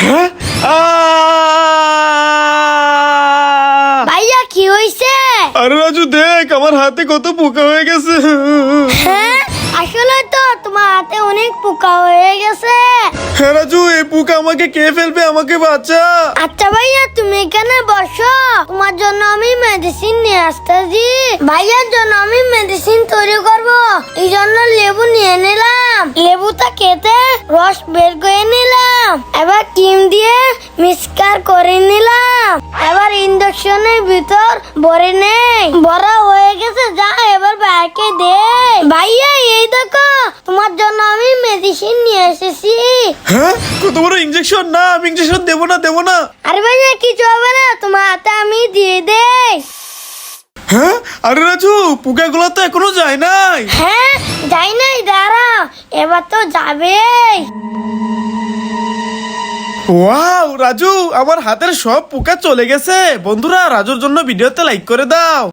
হ্যাঁ! ভাইয়া কি হইছে? আরে রাজু দেখ আমার হাতে কত পোকা হয়ে গেছে। হ্যাঁ? আসলে তো তোমার হাতে অনেক পোকা হয়ে গেছে। হ্যাঁ রাজু এই পোকা আমাকে কে ফেলবে? আমাকে বাঁচা। আচ্ছা ভাইয়া তুমি এখানে বসো। তোমার জন্য আমি মেডিসিন নিয়ে আসতেছি। ভাইয়ার জন্য আমি মেডিসিন তৈরি করব। এই জন্য লেবু নিয়ে নিলাম। লেবুটা কেটে রস বের করে নিলাম। এবার ক্রিম দিয়ে মিক্সকার করে নিলাম। এবার ইন্ডাকশনের ভিতর ভরে নেই। ভরা হয়ে গেছে যা এবার বাইকে দে। ভাইয়া এই দেখো তোমার জন্য আমি মেডিসিন নিয়ে এসেছি। হ্যাঁ? কত বড় ইঞ্জেকশন না আমি ইঞ্জেকশন দেবো না দেবো না। আরে ভাইয়া কিছু হবে না তোমার হাতে আমি দিয়ে দেই। হ্যাঁ? আরে রাজু পোকাগুলো তো এখনও যায় নাই। হ্যাঁ যাই নাই দাঁড়া এবার তো যাবে ওয়াও, রাজু, আমার হাতের সব পোকা চলে গেছে। বন্ধুরা, রাজুর জন্য ভিডিওতে লাইক করে দাও।